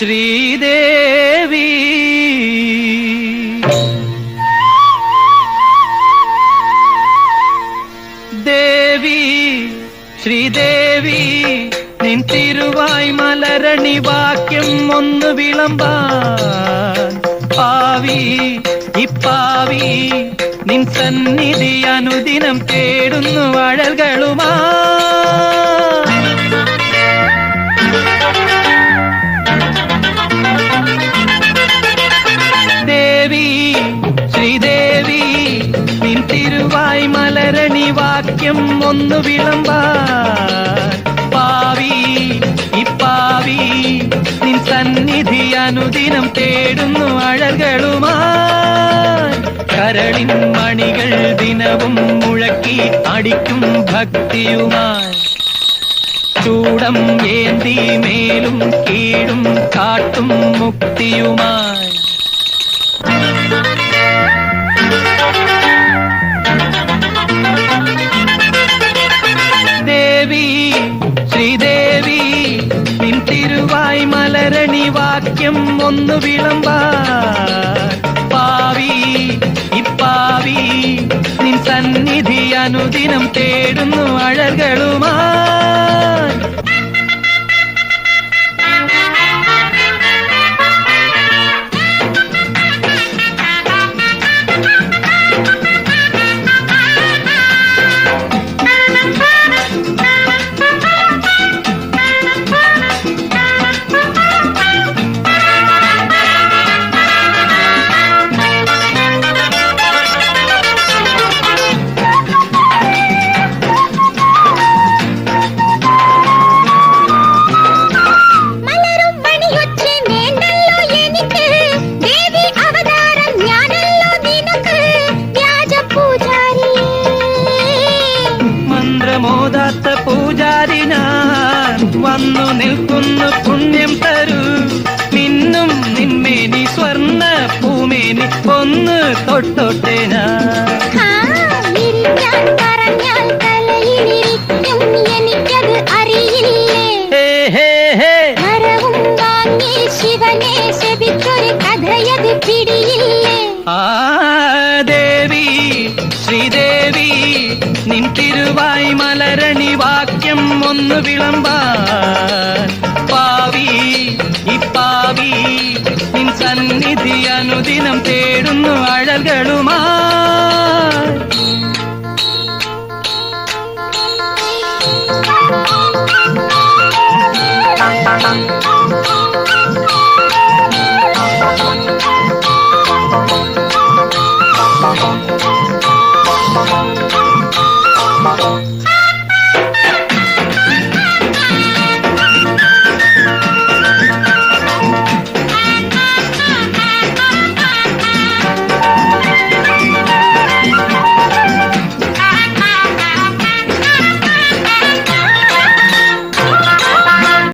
ശ്രീദേവി. ദേവി ശ്രീദേവി നിൻ തിരുവായി മലരണി വാക്യം ഒന്ന് വിളമ്പാൻ. പാവി ഇപ്പാവി നിൻ സന്നിധി അനുദിനം തേടുന്നു വഴകളുമാ ഒന്ന് വിളമ്പാൻ. പാവി ഇപ്പാവി നിൻ സന്നിധി അനുദിനം തേടുന്നു അഴകളുമാ കരളിൻ മണികൾ ദിനവും മുഴക്കി അടിക്കും ഭക്തിയുമായി ചൂടം ഏന്തി മേലും കീഴും കാട്ടും മുക്തിയുമായി ഒന്ന് വിളമ്പാൻ പാവി ഇപ്പാവി നിൻ സന്നിധി അനുദിനം തേടുന്നു വന്നു നിൽക്കുന്നു പുണ്യം തരൂ. നിന്നും നിന്മേനി സ്വർണ പൂമേനി ഒന്ന് തൊട്ടൊട്ടെ ഞാൻ. ശിവനെ ശപിച്ചൊരു കഥയത് പിടിയില്ലേ? ആ ദേവി ശ്രീദേവി നിൻ തിരുവായ് മലരണി വാക്യം ഒന്ന് വിളമ്പാൻ പാവി ഇപ്പാവി നിൻ സന്നിധി അനുദിനം തേടുന്നു അഴകളുമാ Thank you.